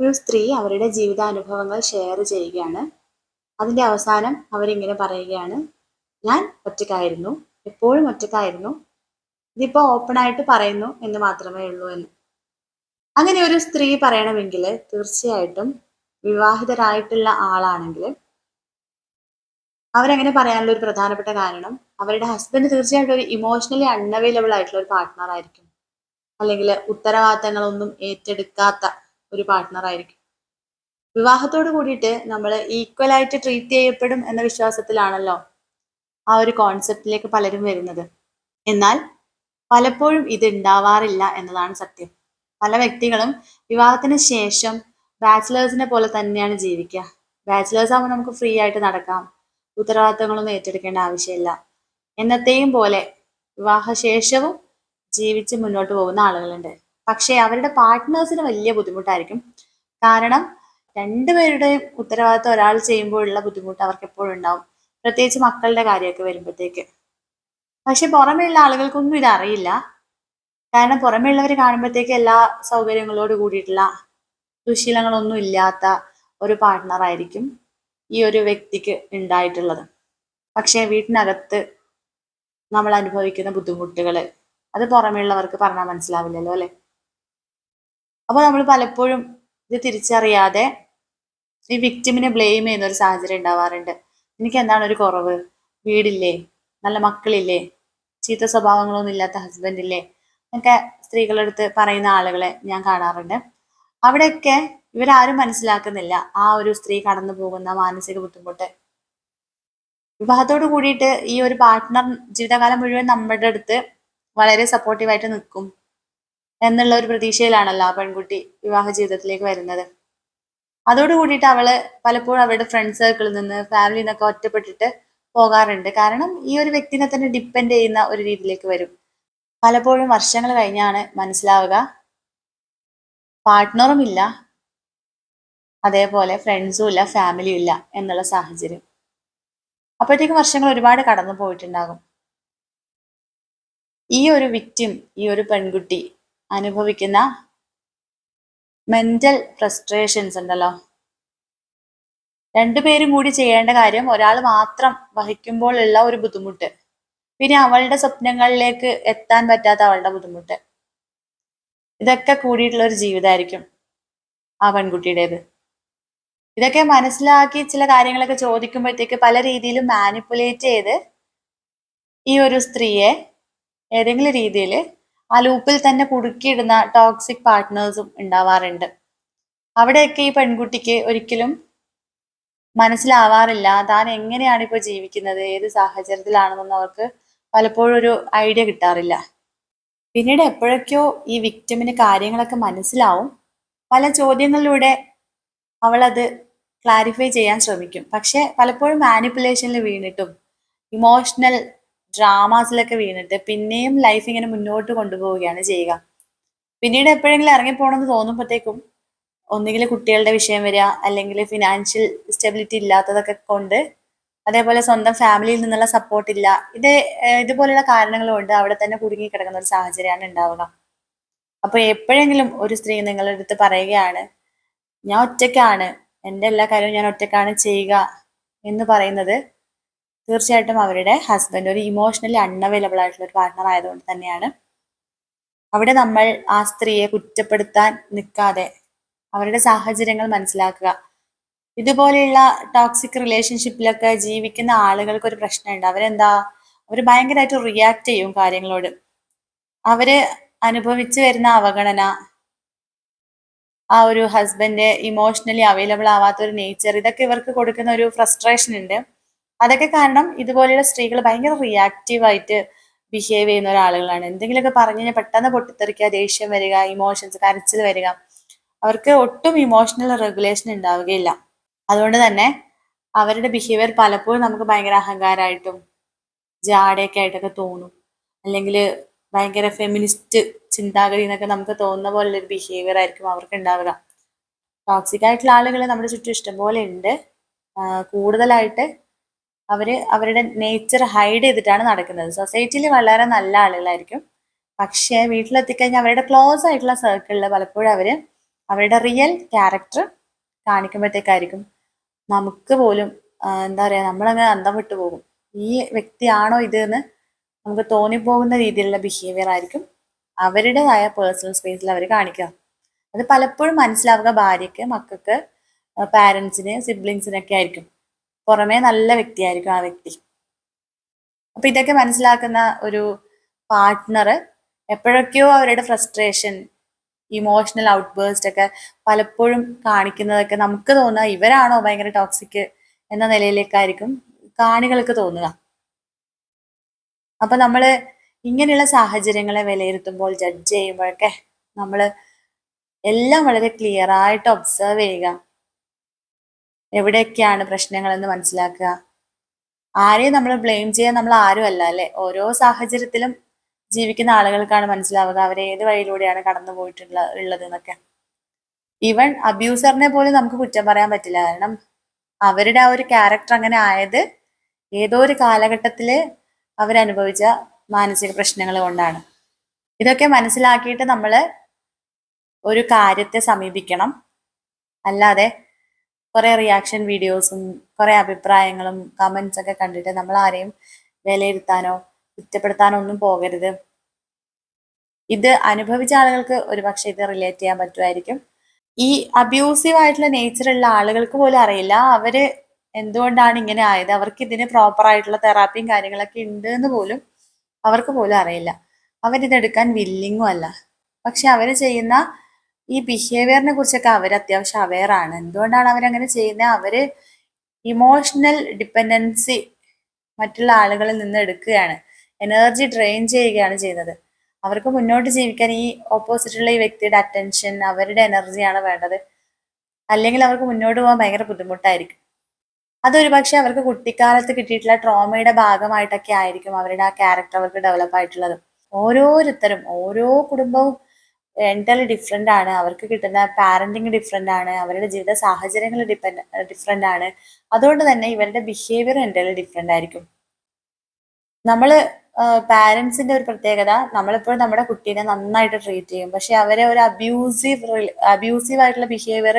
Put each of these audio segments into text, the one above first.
ഒരു സ്ത്രീ അവരുടെ ജീവിതാനുഭവങ്ങൾ ഷെയർ ചെയ്യുകയാണ്. അതിന്റെ അവസാനം അവരിങ്ങനെ പറയുകയാണ് ഞാൻ ഒറ്റക്കായിരുന്നു എപ്പോഴും ഒറ്റക്കായിരുന്നു ഇതിപ്പോൾ ഓപ്പൺ ആയിട്ട് പറയുന്നു എന്ന് മാത്രമേ ഉള്ളൂ എന്ന്. അങ്ങനെ ഒരു സ്ത്രീ പറയണമെങ്കിൽ തീർച്ചയായിട്ടും വിവാഹിതരായിട്ടുള്ള ആളാണെങ്കിൽ അവരങ്ങനെ പറയാനുള്ള ഒരു പ്രധാനപ്പെട്ട കാരണം അവരുടെ ഹസ്ബൻഡ് തീർച്ചയായിട്ടും ഒരു ഇമോഷണലി അൺഅവൈലബിൾ ആയിട്ടുള്ള ഒരു പാർട്ട്ണർ ആയിരിക്കും. അല്ലെങ്കിൽ ഉത്തരവാദിത്തങ്ങളൊന്നും ഏറ്റെടുക്കാത്ത ഒരു പാർട്ട്ണർ ആയിരിക്കും. വിവാഹത്തോട് കൂടിയിട്ട് നമ്മൾ ഈക്വൽ ആയിട്ട് ട്രീറ്റ് ചെയ്യപ്പെടും എന്ന വിശ്വാസത്തിലാണല്ലോ ആ ഒരു കോൺസെപ്റ്റിലേക്ക് പലരും വരുന്നത്. എന്നാൽ പലപ്പോഴും ഇത് ഉണ്ടാവാറില്ല എന്നതാണ് സത്യം. പല വ്യക്തികളും വിവാഹത്തിന് ശേഷം ബാച്ചിലേഴ്സിനെ പോലെ തന്നെയാണ് ജീവിക്കുക. ബാച്ചിലേഴ്സ് ആകുമ്പോൾ നമുക്ക് ഫ്രീ ആയിട്ട് നടക്കാം. ഉത്തരവാദിത്തങ്ങളൊന്നും ഏറ്റെടുക്കേണ്ട ആവശ്യമില്ല. എന്നത്തെയും പോലെ വിവാഹശേഷവും ജീവിച്ച് മുന്നോട്ട് പോകുന്ന ആളുകളുണ്ട്. പക്ഷേ അവരുടെ പാർട്ട്നേഴ്സിന് വലിയ ബുദ്ധിമുട്ടായിരിക്കും. കാരണം രണ്ടുപേരുടെയും ഉത്തരവാദിത്തം ഒരാൾ ചെയ്യുമ്പോഴുള്ള ബുദ്ധിമുട്ട് അവർക്ക് എപ്പോഴും ഉണ്ടാവും. പ്രത്യേകിച്ച് മക്കളുടെ കാര്യമൊക്കെ വരുമ്പോഴത്തേക്ക്. പക്ഷെ പുറമെയുള്ള ആളുകൾക്കൊന്നും ഇതറിയില്ല കാരണം പുറമെയുള്ളവർ കാണുമ്പോഴത്തേക്ക് എല്ലാ സൗകര്യങ്ങളോട് കൂടിയിട്ടുള്ള ദുശീലങ്ങളൊന്നും ഇല്ലാത്ത ഒരു പാർട്ട്ണറായിരിക്കും ഈ ഒരു വ്യക്തിക്ക് ഉണ്ടായിട്ടുള്ളത്. പക്ഷേ വീട്ടിനകത്ത് നമ്മൾ അനുഭവിക്കുന്ന ബുദ്ധിമുട്ടുകൾ അത് പുറമെയുള്ളവർക്ക് പറഞ്ഞാൽ മനസ്സിലാവില്ലല്ലോ അല്ലെ? അപ്പോൾ നമ്മൾ പലപ്പോഴും ഇത് തിരിച്ചറിയാതെ ഈ വിക്ടിമിനെ ബ്ലെയിം ചെയ്യുന്ന ഒരു സാഹചര്യം ഉണ്ടാവാറുണ്ട്. എനിക്ക് എന്താണ് ഒരു കുറവ്? വീടില്ലേ? നല്ല മക്കളില്ലേ? ചീത്ത സ്വഭാവങ്ങളൊന്നും ഇല്ലാത്ത ഹസ്ബൻഡ് ഇല്ലേ? എന്നൊക്കെ സ്ത്രീകളുടെ അടുത്ത് പറയുന്ന ആളുകളെ ഞാൻ കാണാറുണ്ട്. അവിടെയൊക്കെ ഇവരാരും മനസ്സിലാക്കുന്നില്ല ആ ഒരു സ്ത്രീ കടന്നു പോകുന്ന മാനസിക ബുദ്ധിമുട്ട്. വിവാഹത്തോട് കൂടിയിട്ട് ഈ ഒരു പാർട്ട്ണർ ജീവിതകാലം മുഴുവൻ നമ്മുടെ അടുത്ത് വളരെ സപ്പോർട്ടീവായിട്ട് നിൽക്കും. എന്നുള്ള ഒരു പ്രതീക്ഷയിലാണല്ലോ ആ പെൺകുട്ടി വിവാഹ ജീവിതത്തിലേക്ക് വരുന്നത്. അതോട് കൂടിയിട്ട് അവൾ പലപ്പോഴും അവരുടെ ഫ്രണ്ട് സർക്കിളിൽ നിന്ന് ഫാമിലിയിൽ നിന്നൊക്കെ ഒറ്റപ്പെട്ടിട്ട് പോകാറുണ്ട്. കാരണം ഈ ഒരു വ്യക്തിനെ തന്നെ ഡിപ്പെൻഡ് ചെയ്യുന്ന ഒരു രീതിയിലേക്ക് വരും. പലപ്പോഴും വർഷങ്ങൾ കഴിഞ്ഞാണ് മനസ്സിലാവുക. പാർട്ട്ണറും ഇല്ല. അതേപോലെ ഫ്രണ്ട്സും ഇല്ല ഫാമിലിയും ഇല്ല എന്നുള്ള സാഹചര്യം. അപ്പോഴത്തേക്കും വർഷങ്ങൾ ഒരുപാട് കടന്നു പോയിട്ടുണ്ടാകും ഈ ഒരു വിക്റ്റിം ഈ ഒരു പെൺകുട്ടി അനുഭവിക്കുന്ന മെന്റൽ ഫ്രസ്ട്രേഷൻസ് ഉണ്ടല്ലോ. രണ്ടുപേരും കൂടി ചെയ്യേണ്ട കാര്യം ഒരാൾ മാത്രം വഹിക്കുമ്പോൾ ഉള്ള ഒരു ബുദ്ധിമുട്ട്. പിന്നെ അവളുടെ സ്വപ്നങ്ങളിലേക്ക് എത്താൻ പറ്റാത്ത അവളുടെ ബുദ്ധിമുട്ട്. ഇതൊക്കെ കൂടിയിട്ടുള്ള ഒരു ജീവിതമായിരിക്കും ആ പെൺകുട്ടിയുടേത്. ഇതൊക്കെ മനസ്സിലാക്കി ചില കാര്യങ്ങളൊക്കെ ചോദിക്കുമ്പോഴത്തേക്ക് പല രീതിയിലും മാനിപ്പുലേറ്റ് ചെയ്ത് ഈ ഒരു സ്ത്രീയെ ഏതെങ്കിലും രീതിയിൽ ആ ലൂപ്പിൽ തന്നെ കുടുക്കിയിടുന്ന ടോക്സിക് പാർട്ട്നേഴ്സും ഉണ്ടാവാറുണ്ട്. അവിടെയൊക്കെ ഈ പെൺകുട്ടിക്ക് ഒരിക്കലും മനസ്സിലാവാറില്ല. താൻ എങ്ങനെയാണ് ഇപ്പോൾ ജീവിക്കുന്നത്? ഏത് സാഹചര്യത്തിലാണെന്നൊന്നും അവർക്ക് പലപ്പോഴും ഒരു ഐഡിയ കിട്ടാറില്ല. പിന്നീട് എപ്പോഴൊക്കെയോ ഈ വിക്ടിമിന് കാര്യങ്ങളൊക്കെ മനസ്സിലാവും. പല ചോദ്യങ്ങളിലൂടെ അവളത് ക്ലാരിഫൈ ചെയ്യാൻ ശ്രമിക്കും. പക്ഷെ പലപ്പോഴും മാനിപ്പുലേഷനിൽ വീണിട്ടും ഇമോഷണൽ ഡ്രാമാസിലൊക്കെ വീണിട്ട് പിന്നെയും ലൈഫ് ഇങ്ങനെ മുന്നോട്ട് കൊണ്ടുപോവുകയാണ് ചെയ്യുക. പിന്നീട് എപ്പോഴെങ്കിലും ഇറങ്ങിപ്പോണെന്ന് തോന്നുമ്പോഴത്തേക്കും ഒന്നുകിൽ കുട്ടികളുടെ വിഷയം വരിക അല്ലെങ്കിൽ ഫിനാൻഷ്യൽ സ്റ്റെബിലിറ്റി ഇല്ലാത്തതൊക്കെ കൊണ്ട് അതേപോലെ സ്വന്തം ഫാമിലിയിൽ നിന്നുള്ള സപ്പോർട്ട് ഇല്ല. ഇത് ഇതുപോലെയുള്ള കാരണങ്ങൾ കൊണ്ട് അവിടെ തന്നെ കുടുങ്ങി കിടക്കുന്ന ഒരു സാഹചര്യമാണ് ഉണ്ടാവുക. അപ്പോൾ എപ്പോഴെങ്കിലും ഒരു സ്ത്രീ നിങ്ങളുടെ അടുത്ത് പറയുകയാണ് ഞാൻ ഒറ്റയ്ക്കാണ് എന്റെ എല്ലാ കാര്യവും ഞാൻ ഒറ്റയ്ക്കാണ് ചെയ്യുക എന്ന് പറയുന്നത് തീർച്ചയായിട്ടും അവരുടെ ഹസ്ബൻഡ് ഒരു ഇമോഷണലി അൺഅവൈലബിൾ ആയിട്ടുള്ള ഒരു പാർട്ട്ണർ ആയതുകൊണ്ട് തന്നെയാണ്. അവിടെ നമ്മൾ ആ സ്ത്രീയെ കുറ്റപ്പെടുത്താൻ നിൽക്കാതെ അവരുടെ സാഹചര്യങ്ങൾ മനസ്സിലാക്കുക. ഇതുപോലെയുള്ള ടോക്സിക് റിലേഷൻഷിപ്പിലൊക്കെ ജീവിക്കുന്ന ആളുകൾക്ക് ഒരു പ്രശ്നമുണ്ട്. അവരെന്താ? അവർ ഭയങ്കരമായിട്ട് റിയാക്ട് ചെയ്യും കാര്യങ്ങളോട്. അവർ അനുഭവിച്ചു വരുന്ന അവഗണന ആ ഒരു ഹസ്ബൻഡ് ഇമോഷണലി അവൈലബിൾ ആവാത്ത ഒരു നേച്ചർ ഇതൊക്കെ ഇവർക്ക് കൊടുക്കുന്ന ഒരു ഫ്രസ്ട്രേഷൻ ഉണ്ട്. അതൊക്കെ കാരണം ഇതുപോലെയുള്ള സ്ത്രീകൾ ഭയങ്കര റിയാക്റ്റീവ് ആയിട്ട് ബിഹേവ് ചെയ്യുന്ന ഒരാളുകളാണ്. എന്തെങ്കിലുമൊക്കെ പറഞ്ഞു കഴിഞ്ഞാൽ പെട്ടെന്ന് പൊട്ടിത്തെറിക്കുക ദേഷ്യം വരിക ഇമോഷൻസ് കരച്ചിൽ വരിക. അവർക്ക് ഒട്ടും ഇമോഷണൽ റെഗുലേഷൻ ഉണ്ടാവുകയില്ല. അതുകൊണ്ട് തന്നെ അവരുടെ ബിഹേവിയർ പലപ്പോഴും നമുക്ക് ഭയങ്കര അഹങ്കാരമായിട്ടും ജാടയൊക്കെ ആയിട്ടൊക്കെ തോന്നും. അല്ലെങ്കിൽ ഭയങ്കര ഫെമിനിസ്റ്റ് ചിന്താഗതി എന്നൊക്കെ നമുക്ക് തോന്നുന്ന പോലുള്ളൊരു ബിഹേവിയർ ആയിരിക്കും അവർക്ക് ഉണ്ടാവുക. ടോക്സിക് ആയിട്ടുള്ള ആളുകൾ നമ്മുടെ ചുറ്റും ഇഷ്ടംപോലെ ഉണ്ട്. കൂടുതലായിട്ട് അവർ അവരുടെ നേച്ചർ ഹൈഡ് ചെയ്തിട്ടാണ് നടക്കുന്നത്. സൊസൈറ്റിയിൽ വളരെ നല്ല ആളുകളായിരിക്കും. പക്ഷേ വീട്ടിലെത്തിക്കഴിഞ്ഞാൽ അവരുടെ ക്ലോസ് ആയിട്ടുള്ള സർക്കിളിൽ പലപ്പോഴും അവർ അവരുടെ റിയൽ ക്യാരക്ടർ കാണിക്കുമ്പോഴത്തേക്കായിരിക്കും. നമുക്ക് പോലും എന്താ പറയുക നമ്മളങ്ങ് അന്തം വിട്ടു പോകും. ഈ വ്യക്തിയാണോ ഇത് എന്ന് നമുക്ക് തോന്നിപ്പോകുന്ന രീതിയിലുള്ള ബിഹേവിയർ ആയിരിക്കും അവരുടേതായ പേഴ്സണൽ സ്പേസിൽ അവർ കാണിക്കുക. അത് പലപ്പോഴും മനസ്സിലാവുക ഭാര്യയ്ക്ക് മക്കൾക്ക് പാരൻസിന് സിബ്ലിങ്സിനൊക്കെ ആയിരിക്കും. പുറമേ നല്ല വ്യക്തിയായിരിക്കും ആ വ്യക്തി. അപ്പൊ ഇതൊക്കെ മനസ്സിലാക്കുന്ന ഒരു പാർട്ട്ണർ എപ്പോഴൊക്കെയോ അവരുടെ ഫ്രസ്ട്രേഷൻ ഇമോഷണൽ ഔട്ട് ബേസ്റ്റ് ഒക്കെ പലപ്പോഴും കാണിക്കുന്നതൊക്കെ നമുക്ക് തോന്നുക ഇവരാണോ ഭയങ്കര ടോക്സിക് എന്ന നിലയിലേക്കായിരിക്കും കാണികൾക്ക് തോന്നുക. അപ്പൊ നമ്മൾ ഇങ്ങനെയുള്ള സാഹചര്യങ്ങളെ വിലയിരുത്തുമ്പോൾ ജഡ്ജ് ചെയ്യുമ്പോഴൊക്കെ നമ്മൾ എല്ലാം വളരെ ക്ലിയർ ആയിട്ട് ഒബ്സർവ് ചെയ്യുക. എവിടെയൊക്കെയാണ് പ്രശ്നങ്ങളെന്ന് മനസ്സിലാക്കുക. ആരെയും നമ്മൾ ബ്ലെയിം ചെയ്യാൻ നമ്മൾ ആരും അല്ല അല്ലെ? ഓരോ സാഹചര്യത്തിലും ജീവിക്കുന്ന ആളുകൾക്കാണ് മനസ്സിലാവുക അവർ ഏത് വഴിയിലൂടെയാണ് കടന്നു പോയിട്ടുള്ള ഉള്ളത് എന്നൊക്കെ. ഈവൻ അബ്യൂസറിനെ പോലും നമുക്ക് കുറ്റം പറയാൻ പറ്റില്ല. കാരണം അവരുടെ ആ ഒരു ക്യാരക്ടർ അങ്ങനെ ആയത് ഏതോ ഒരു കാലഘട്ടത്തിൽ അവരനുഭവിച്ച മാനസിക പ്രശ്നങ്ങൾ കൊണ്ടാണ്. ഇതൊക്കെ മനസ്സിലാക്കിയിട്ട് നമ്മൾ ഒരു കാര്യത്തെ സമീപിക്കണം. അല്ലാതെ കുറെ റിയാക്ഷൻ വീഡിയോസും കുറേ അഭിപ്രായങ്ങളും കമന്റ്സ് ഒക്കെ കണ്ടിട്ട് നമ്മൾ ആരെയും വിലയിരുത്താനോ കുറ്റപ്പെടുത്താനോ ഒന്നും പോകരുത്. ഇത് അനുഭവിച്ച ആളുകൾക്ക് ഒരുപക്ഷെ ഇത് റിലേറ്റ് ചെയ്യാൻ പറ്റുമായിരിക്കും. ഈ അബ്യൂസീവ് ആയിട്ടുള്ള നേച്ചറുള്ള ആളുകൾക്ക് പോലും അറിയില്ല. അവർ എന്തുകൊണ്ടാണ് ഇങ്ങനെ ആയത്? അവർക്ക് ഇതിന് പ്രോപ്പർ ആയിട്ടുള്ള തെറാപ്പിയും കാര്യങ്ങളൊക്കെ ഉണ്ട് എന്ന് പോലും അവർക്ക് പോലും അറിയില്ല. അവരിതെടുക്കാൻ വില്ലിങ്ങും അല്ല. പക്ഷെ അവർ ചെയ്യുന്ന ഈ ബിഹേവിയറിനെ കുറിച്ചൊക്കെ അവർ അത്യാവശ്യം അവെയർ ആണ്. എന്തുകൊണ്ടാണ് അവരങ്ങനെ ചെയ്യുന്നത് അവർ ഇമോഷണൽ ഡിപ്പെൻഡൻസി മറ്റുള്ള ആളുകളിൽ നിന്ന് എടുക്കുകയാണ്. എനർജി ഡ്രെയിൻ ചെയ്യുകയാണ് ചെയ്യുന്നത്. അവർക്ക് മുന്നോട്ട് ജീവിക്കാൻ ഈ ഓപ്പോസിറ്റുള്ള ഈ വ്യക്തിയുടെ അറ്റൻഷൻ അവരുടെ എനർജിയാണ് വേണ്ടത്. അല്ലെങ്കിൽ അവർക്ക് മുന്നോട്ട് പോകാൻ ഭയങ്കര ബുദ്ധിമുട്ടായിരിക്കും. അതൊരു പക്ഷെ അവർക്ക് കുട്ടിക്കാലത്ത് കിട്ടിയിട്ടുള്ള ട്രോമയുടെ ഭാഗമായിട്ടൊക്കെ ആയിരിക്കും അവരുടെ ആ ക്യാരക്ടർ അവർക്ക് ഡെവലപ്പ് ആയിട്ടുള്ളത്. ഓരോരുത്തരും ഓരോ കുടുംബവും എന്റലി ഡിഫറെന്റ് ആണ്. അവർക്ക് കിട്ടുന്ന പാരന്റിങ് ഡിഫറെന്റ് ആണ്. അവരുടെ ജീവിത സാഹചര്യങ്ങൾ ഡിപ്പെൻഡ് ഡിഫറെന്റ് ആണ്. അതുകൊണ്ട് തന്നെ ഇവരുടെ ബിഹേവിയർ എന്റലി ഡിഫറെന്റ് ആയിരിക്കും. നമ്മൾ പാരൻസിന്റെ ഒരു പ്രത്യേകത നമ്മളിപ്പോഴും നമ്മുടെ കുട്ടീനെ നന്നായിട്ട് ട്രീറ്റ് ചെയ്യും. പക്ഷെ അവരെ ഒരു അബ്യൂസീവ് അബ്യൂസീവ് ആയിട്ടുള്ള ബിഹേവിയർ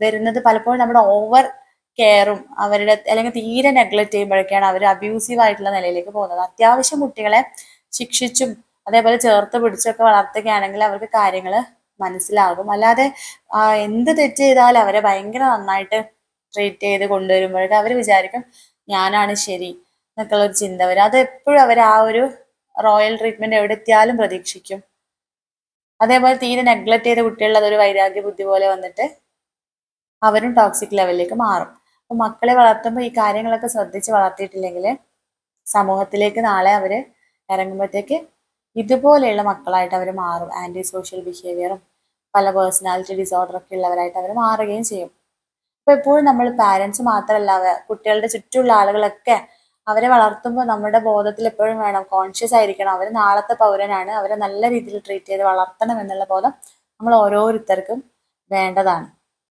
വരുന്നത് പലപ്പോഴും നമ്മുടെ ഓവർ കെയറും അവരുടെ അല്ലെങ്കിൽ തീരെ നെഗ്ലക്ട് ചെയ്യുമ്പോഴൊക്കെയാണ് അവർ അബ്യൂസീവ് ആയിട്ടുള്ള നിലയിലേക്ക് പോകുന്നത്. അത്യാവശ്യം കുട്ടികളെ ശിക്ഷിച്ചും അതേപോലെ ചേർത്ത് പിടിച്ചൊക്കെ വളർത്തുകയാണെങ്കിൽ അവർക്ക് കാര്യങ്ങൾ മനസ്സിലാകും. അല്ലാതെ എന്ത് തെറ്റ് ചെയ്താലും അവരെ ഭയങ്കര നന്നായിട്ട് ട്രീറ്റ് ചെയ്ത് കൊണ്ടുവരുമ്പോഴേക്കും അവർ വിചാരിക്കും ഞാനാണ് ശരി എന്നൊക്കെയുള്ള ഒരു ചിന്ത വരും. അത് എപ്പോഴും അവർ ആ ഒരു റോയൽ ട്രീറ്റ്മെന്റ് എവിടെ എത്തിയാലും പ്രതീക്ഷിക്കും. അതേപോലെ തീരെ നെഗ്ലക്ട് ചെയ്ത കുട്ടികളിൽ അതൊരു വൈരാഗ്യ ബുദ്ധി പോലെ വന്നിട്ട് അവരും ടോക്സിക് ലെവലിലേക്ക് മാറും. അപ്പൊ മക്കളെ വളർത്തുമ്പോൾ ഈ കാര്യങ്ങളൊക്കെ ശ്രദ്ധിച്ച് വളർത്തിയിട്ടില്ലെങ്കിൽ സമൂഹത്തിലേക്ക് നാളെ അവർ ഇറങ്ങുമ്പോഴത്തേക്ക് ഇതുപോലെയുള്ള മക്കളായിട്ട് അവർ മാറും. ആന്റി സോഷ്യൽ ബിഹേവിയറും പല പേഴ്സണാലിറ്റി ഡിസോർഡറൊക്കെ ഉള്ളവരായിട്ട് അവർ മാറുകയും ചെയ്യും. അപ്പോൾ എപ്പോഴും നമ്മൾ പാരൻസ് മാത്രമല്ല കുട്ടികളുടെ ചുറ്റുമുള്ള ആളുകളൊക്കെ അവരെ വളർത്തുമ്പോൾ നമ്മുടെ ബോധത്തിൽ എപ്പോഴും വേണം കോൺഷ്യസ് ആയിരിക്കണം. അവർ നാളത്തെ പൗരനാണ്. അവരെ നല്ല രീതിയിൽ ട്രീറ്റ് ചെയ്ത് വളർത്തണം എന്നുള്ള ബോധം നമ്മൾ ഓരോരുത്തർക്കും വേണ്ടതാണ്.